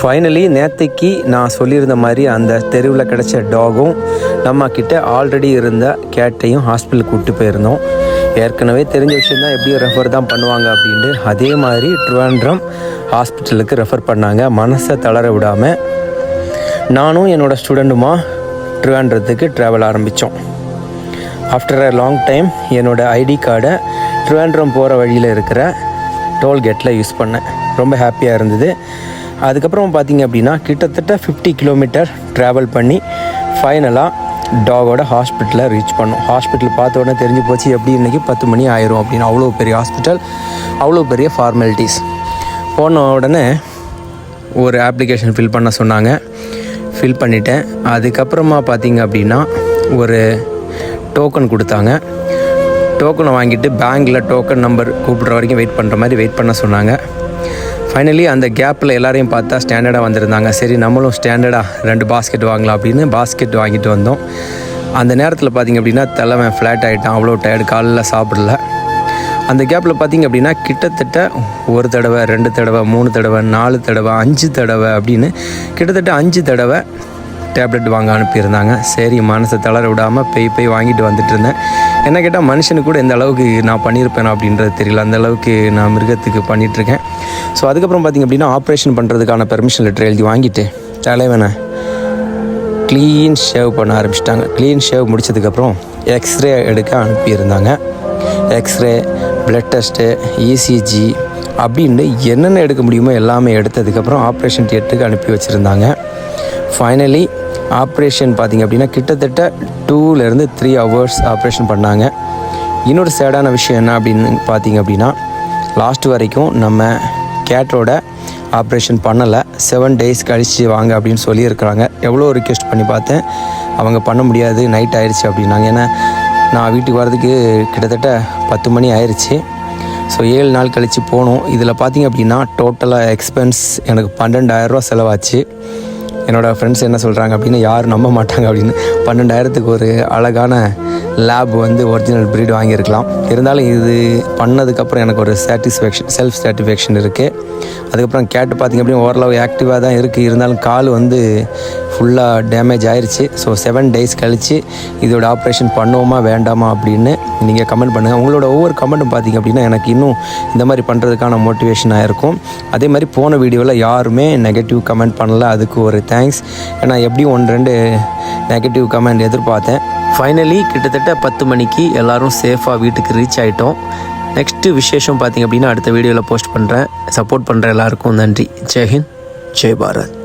Finally நேத்தைக்கு நான் சொல்லியிருந்த மாதிரி அந்த தெருவில் கிடச்ச டாகும் நம்ம கிட்ட ஆல்ரெடி இருந்த கேட்டையும் ஹாஸ்பிட்டலுக்கு கூப்பிட்டு போயிருந்தோம். ஏற்கனவே தெரிஞ்ச விஷயம் தான் எப்படி ரெஃபர் தான் பண்ணுவாங்க அப்படின்ட்டு அதே மாதிரி ட்ரிவாண்ட்ரம் ஹாஸ்பிட்டலுக்கு ரெஃபர் பண்ணாங்க. மனசை தளர விடாமல் நானும் என்னோடய ஸ்டூடெண்ட்டுமா ட்ரிவாண்ட்ரத்துக்கு ட்ராவல் ஆரம்பித்தோம் ஆஃப்டர் அ லாங் டைம் என்னோடய ஐடி கார்டை ட்ரிவாண்ட்ரம் போகிற வழியில் இருக்கிற டோல்கேட்டில் யூஸ் பண்ணேன். ரொம்ப ஹாப்பியாக இருந்தது. அதுக்கப்புறம் பார்த்தீங்க அப்படின்னா கிட்டத்தட்ட ஃபிஃப்டி கிலோமீட்டர் ட்ராவல் பண்ணி ஃபைனலாக டாகோட ஹாஸ்பிட்டலில் ரீச் பண்ணோம். ஹாஸ்பிட்டல் பார்த்த உடனே தெரிஞ்சு போச்சு எப்படி இன்றைக்கி பத்து மணி ஆயிரும் அப்படின்னு. அவ்வளோ பெரிய ஹாஸ்பிட்டல் அவ்வளோ பெரிய ஃபார்மாலிட்டிஸ் போன உடனே ஒரு அப்ளிகேஷன் ஃபில் பண்ண சொன்னாங்க. ஃபில் பண்ணிட்டேன். அதுக்கப்புறமா பார்த்தீங்க அப்படின்னா ஒரு டோக்கன் கொடுத்தாங்க. டோக்கனை வாங்கிட்டு பேங்க்கில் டோக்கன் நம்பர் கூப்பிட்ற வரைக்கும் வெயிட் பண்ணுற மாதிரி வெயிட் பண்ண சொன்னாங்க. ஃபைனலி அந்த கேப்பில் எல்லாரையும் பார்த்தா ஸ்டாண்டர்டாக வந்திருந்தாங்க. சரி நம்மளும் ஸ்டாண்டர்டாக ரெண்டு பாஸ்கெட் வாங்கலாம் அப்படின்னு பாஸ்கெட் வாங்கிட்டு வந்தோம். அந்த நேரத்தில் பார்த்திங்க அப்படின்னா தலைவன் ஃப்ளாட் ஆகிட்டான் அவ்வளோ டயர்டு காலையில் சாப்பிடல. அந்த கேப்பில் பார்த்திங்க அப்படின்னா கிட்டத்தட்ட ஒரு தடவை ரெண்டு தடவை மூணு தடவை நாலு தடவை அஞ்சு தடவை அப்படின்னு கிட்டத்தட்ட அஞ்சு தடவை டேப்லெட் வாங்க அனுப்பியிருந்தாங்க. சரி மனசை தளர விடாமல் பெய் பெய் வாங்கிட்டு வந்துட்டு இருந்தேன். என்ன கேட்டால் மனுஷனுக்கு கூட எந்த அளவுக்கு நான் பண்ணியிருப்பேன் அப்படின்றது தெரியல. அந்த அளவுக்கு நான் மிருகத்துக்கு பண்ணிகிட்ருக்கேன் ஸோ அதுக்கப்புறம் பார்த்திங்க அப்படின்னா ஆப்ரேஷன் பண்ணுறதுக்கான பெர்மிஷன் லெட்டர் எழுதி வாங்கிட்டு தலைவனை க்ளீன் ஷேவ் பண்ண ஆரம்பிச்சிட்டாங்க. க்ளீன் ஷேவ் முடித்ததுக்கப்புறம் எக்ஸ்ரே எடுக்க அனுப்பியிருந்தாங்க. X ray blood test ECG அப்படின்னு என்னென்ன எடுக்க முடியுமோ எல்லாமே எடுத்ததுக்கப்புறம் ஆப்ரேஷன் தியேட்டருக்கு அனுப்பி வச்சுருந்தாங்க. ஃபைனலி ஆப்ரேஷன் பார்த்திங்க அப்படின்னா கிட்டத்தட்ட டூலேருந்து த்ரீ ஹவர்ஸ் ஆப்ரேஷன் பண்ணாங்க. இன்னொரு சேடான விஷயம் என்ன அப்படின்னு பார்த்தீங்க அப்படின்னா லாஸ்ட் வரைக்கும் நம்ம கேட்டோட ஆப்ரேஷன் பண்ணலை. செவன் டேஸ் கழித்து வாங்க அப்படின்னு சொல்லியிருக்கிறாங்க. எவ்வளோ ரிக்வெஸ்ட் பண்ணி பார்த்தேன். அவங்க பண்ண முடியாது. நைட் ஆயிடுச்சு அப்படின்னாங்க. ஏன்னா நான் வீட்டுக்கு வரதுக்கு கிட்டத்தட்ட பத்து மணி ஆயிடுச்சு ஸோ ஏழு நாள் கழித்து போனோம். இதில் பார்த்தீங்க அப்படின்னா டோட்டலாக எக்ஸ்பென்ஸ் எனக்கு பன்னெண்டாயிரரூவா செலவாச்சு. என்னோடய ஃப்ரெண்ட்ஸ் என்ன சொல்கிறாங்க அப்படின்னு யாரும் நம்ப மாட்டாங்க அப்படின்னு. பன்னெண்டாயிரத்துக்கு ஒரு அழகான லேப் வந்து ஒரிஜினல் ப்ரீட் வாங்கியிருக்கலாம். இருந்தாலும் இது பண்ணதுக்கப்புறம் எனக்கு ஒரு சாட்டிஸ்ஃபேக்ஷன் செல்ஃப் சாட்டிஸ்ஃபேக்ஷன் இருக்குது அதுக்கப்புறம் கேட்டு பார்த்திங்க அப்படின்னா ஓரளவு ஆக்டிவாக தான் இருக்குது இருந்தாலும் கால் வந்து ஃபுல்லாக டேமேஜ் ஆயிடுச்சு ஸோ செவன் டேஸ் கழித்து இதோட ஆப்ரேஷன் பண்ணுவோமா வேண்டாமா அப்படின்னு நீங்கள் கமெண்ட் பண்ணுங்கள் உங்களோட ஒவ்வொரு கமெண்ட்டும் பார்த்திங்க அப்படின்னா எனக்கு இன்னும் இந்த மாதிரி பண்ணுறதுக்கான மோட்டிவேஷனாக இருக்கும். அதே மாதிரி போன வீடியோவில் யாருமே நெகட்டிவ் கமெண்ட் பண்ணல. அதுக்கு ஒரு தேங்க்ஸ் ஏன்னா எப்படியும் ஒன்று ரெண்டு நெகட்டிவ் கமெண்ட் எதிர்பார்த்தேன். ஃபைனலி கிட்டத்தட்ட பத்து மணிக்கு எல்லோரும் சேஃபாக வீட்டுக்கு ரீச் ஆகிட்டோம் நெக்ஸ்ட்டு விசேஷம் பார்த்திங்க அப்படின்னா அடுத்த வீடியோவில் போஸ்ட் பண்ணுறேன் சப்போர்ட் பண்ணுற எல்லாருக்கும் நன்றி. ஜெய்ஹிந்த் ஜெய் பாரத்.